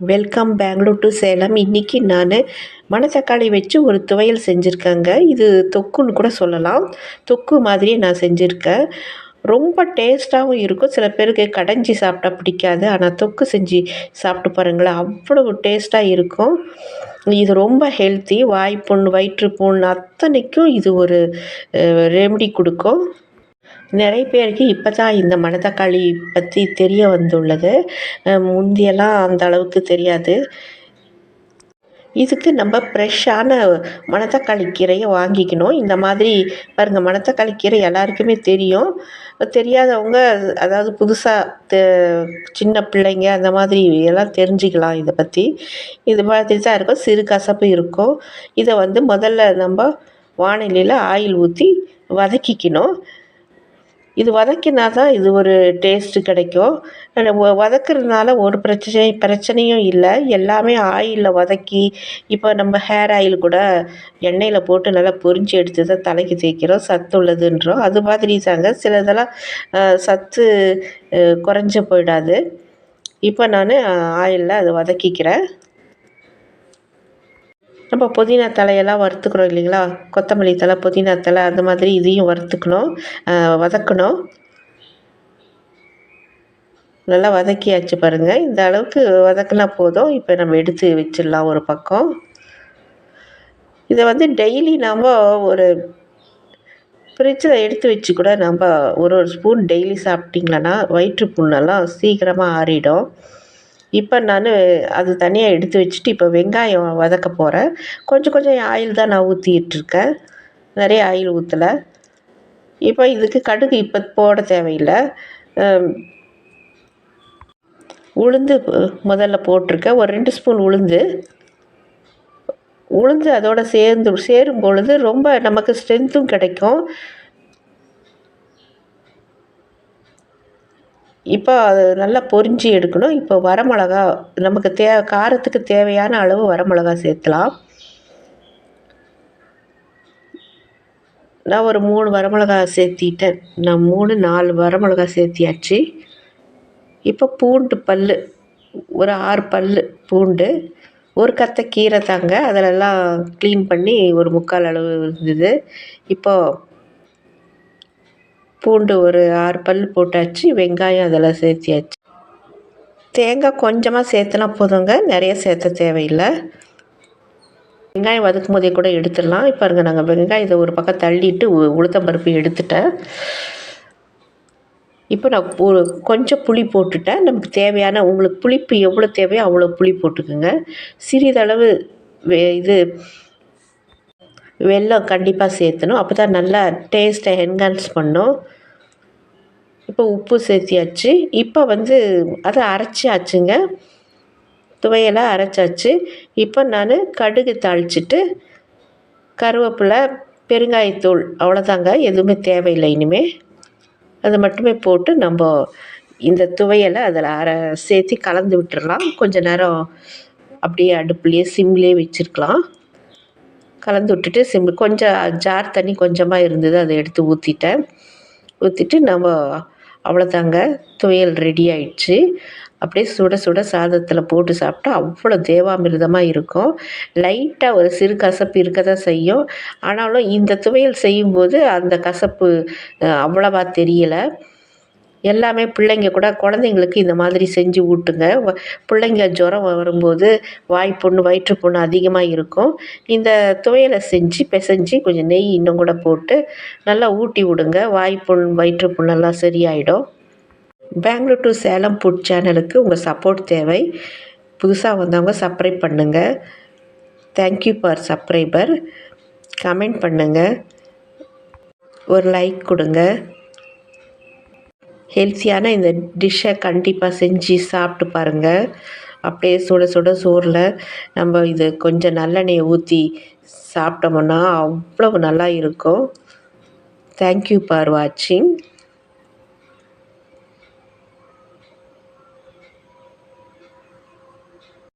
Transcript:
Welcome Bangalore to Salem இன்றைக்கி நான் மணத்தக்காளி வச்சு ஒரு துவையல் செஞ்சுருக்கேங்க. இது தொக்குன்னு கூட சொல்லலாம். தொக்கு மாதிரியே நான் செஞ்சுருக்கேன். ரொம்ப டேஸ்ட்டாகவும் இருக்கும். சில பேருக்கு கடைஞ்சி சாப்பிட்டா பிடிக்காது. ஆனால் தொக்கு செஞ்சு சாப்பிட்டு பாருங்களேன். அவ்வளவு டேஸ்ட்டாக இருக்கும். இது ரொம்ப ஹெல்த்தி வாய்ப்புண் வயிற்றுப்புண் அத்தனைக்கும் இது ஒரு ரெமெடி கொடுக்கும். நிறைய பேருக்கு இப்போ தான் இந்த மணத்தக்காளி பற்றி தெரிய வந்துள்ளது. முந்தியெல்லாம் அந்த அளவுக்கு தெரியாது. இதுக்கு நம்ம ஃப்ரெஷ்ஷான மணத்தக்காளி கீரையை வாங்கிக்கணும். இந்த மாதிரி பாருங்கள் மணத்தக்காளி கீரை எல்லாருக்குமே தெரியும். தெரியாதவங்க அதாவது புதுசாக தெ சின்ன பிள்ளைங்க அந்த மாதிரி எல்லாம் தெரிஞ்சுக்கலாம் இதை பற்றி இது மாதிரி தான் இருக்கும். சிறு கசப்பு இருக்கும். இதை வந்து முதல்ல நம்ம வானிலையில் ஆயில் ஊற்றி வதக்கிக்கணும். இது வதக்கினா தான் இது ஒரு டேஸ்ட்டு கிடைக்கும். வதக்குறதுனால ஒரு பிரச்சனை பிரச்சனையும் இல்லை. எல்லாமே ஆயிலில் வதக்கி இப்போ நம்ம ஹேர் ஆயில் கூட எண்ணெயில் போட்டு நல்லா பொரிஞ்சு எடுத்து தான் தலைக்கு தேய்க்கிறோம். சத்து உள்ளதுன்றோம். அது மாதிரி தாங்க. சிலதெல்லாம் சத்து குறைஞ்ச போயிடாது. இப்போ நான் ஆயிலில் அதை வதக்கிக்கிறேன். நம்ம புதினா தலையெல்லாம் வறுத்துக்கிறோம் இல்லைங்களா? கொத்தமல்லி தழை புதினா தழை அந்த மாதிரி இதையும் வறுத்துக்கணும். வதக்கணும். நல்லா வதக்கியாச்சு பாருங்கள் இந்த அளவுக்கு வதக்கினா போதும். இப்போ நம்ம எடுத்து வச்சிடலாம் ஒரு பக்கம். இதை வந்து டெய்லி நாம் ஒரு ஃப்ரிட்ஜில் எடுத்து வச்சு கூட நம்ம ஒரு ஒரு ஸ்பூன் டெய்லி சாப்பிட்டிங்களன்னா வயிற்று புண்ணெல்லாம் சீக்கிரமாக ஆறிடும். இப்போ நான் அது தனியாக எடுத்து வச்சுட்டு இப்போ வெங்காயம் வதக்க போகிறேன் கொஞ்சம் கொஞ்சம் ஆயில் தான் நான் ஊற்றிட்டுருக்கேன் நிறைய ஆயில் ஊற்றலை இப்போ இதுக்கு கடுகு இப்போ போட தேவையில்லை. உளுந்து முதல்ல போட்டிருக்கேன். ஒரு ரெண்டு ஸ்பூன் உளுந்து. உளுந்து அதோடு சேர்ந்து சேரும் பொழுது ரொம்ப நமக்கு ஸ்ட்ரென்த்தும் கிடைக்கும். இப்போ அது நல்லா பொரிஞ்சு எடுக்கணும். இப்போ வரமிளகா நமக்கு தே காரத்துக்கு தேவையான அளவு வரமிளகா சேர்த்துலாம். நான் ஒரு மூணு வரமிளகா சேர்த்திட்டேன். நான் மூணு நாலு வரமிளகா சேர்த்தியாச்சு. இப்போ பூண்டு பல் ஒரு ஆறு பல் பூண்டு ஒரு கத்தை கீரை தாங்க. அதிலெல்லாம் க்ளீன் பண்ணி ஒரு முக்கால் அளவு இருந்தது. இப்போது பூண்டு ஒரு ஆறு பல் போட்டாச்சு வெங்காயம் அதெல்லாம் சேர்த்தியாச்சு. தேங்காய் கொஞ்சமாக சேர்த்துனா போதுங்க நிறைய சேர்த்த தேவையில்லை. வெங்காயம் வதக்கும் போதே கூட எடுத்துடலாம். இப்போ பாருங்க நாங்கள் வெங்காயத்தை ஒரு பக்கம் தள்ளிட்டு உளுத்தம்பருப்பு எடுத்துட்டேன். இப்போ நான் ஒரு கொஞ்சம் புளி போட்டுட்டேன். நமக்கு தேவையான உங்களுக்கு புளிப்பு எவ்வளோ தேவையோ அவ்வளோ புளி போட்டுக்குங்க. சிறிதளவு இது வெல்லம் கண்டிப்பாக சேர்த்தணும். அப்போ தான் நல்லா டேஸ்ட்டை என்ஹான்ஸ் பண்ணும். இப்போ உப்பு சேர்த்தியாச்சு. இப்போ வந்து அதை அரைச்சாச்சுங்க. துவையெல்லாம் அரைச்சாச்சு. இப்போ நான் கடுகு தாளிச்சிட்டு கருவேப்பிலை பெருங்காயத்தூள் அவ்வளோதாங்க எதுவுமே தேவையில்லை இனிமேல் அது மட்டுமே போட்டு நம்ம இந்த துவையலை அதில் அரை சேர்த்து கலந்து விட்டுடலாம் கொஞ்சம் நேரம் அப்படியே அடுப்புலேயே சிம்லேயே வச்சுருக்கலாம். கலந்து விட்டுட்டு சிம் கொஞ்சம் ஜார் தண்ணி கொஞ்சமாக இருந்தது அதை எடுத்து ஊற்றிட்டேன் ஊற்றிட்டு நம்ம அவ்வளோதாங்க துவையல் ரெடி ஆயிடுச்சு. அப்படியே சுட சுட சாதத்தில் போட்டு சாப்பிட்டா அவ்வளோ தேவாமிர்தமாக இருக்கும். லைட்டாக ஒரு சிறு கசப்பு இருக்க தான் செய்யும். ஆனாலும் இந்த துவையல் செய்யும்போது அந்த கசப்பு அவ்வளவா தெரியலை. எல்லாமே பிள்ளைங்க கூட குழந்தைங்களுக்கு இந்த மாதிரி செஞ்சு ஊட்டுங்க. பிள்ளைங்க ஜுரம் வரும்போது வாய்ப்புண்ணு வயிற்றுப்புண்ணு அதிகமாக இருக்கும். இந்த துவையலை செஞ்சு பிசைஞ்சு கொஞ்சம் நெய் இன்னும் கூட போட்டு நல்லா ஊட்டி விடுங்க. வாய்ப்புண் வயிற்றுப்புண்ணெல்லாம் சரியாயிடும். பெங்களூர் டு சேலம் ஃபுட் சேனலுக்கு உங்கள் சப்போர்ட் தேவை. புதுசாக வந்தவங்க சப்ஸ்கிரைப் பண்ணுங்கள் தேங்க்யூ ஃபார் சப்ஸ்கிரைபர் கமெண்ட் பண்ணுங்கள் ஒரு லைக் கொடுங்க. ஹெல்த்தியான இந்த டிஷ்ஷை கண்டிப்பாக செஞ்சு சாப்பிட்டு பாருங்கள் அப்படியே சுட சுட சோறில் நம்ம இது கொஞ்சம் நல்லெண்ணெயை ஊற்றி சாப்பிட்டோம்னா அவ்வளவு நல்லா இருக்கும். தேங்க்யூ ஃபார் வாட்சிங்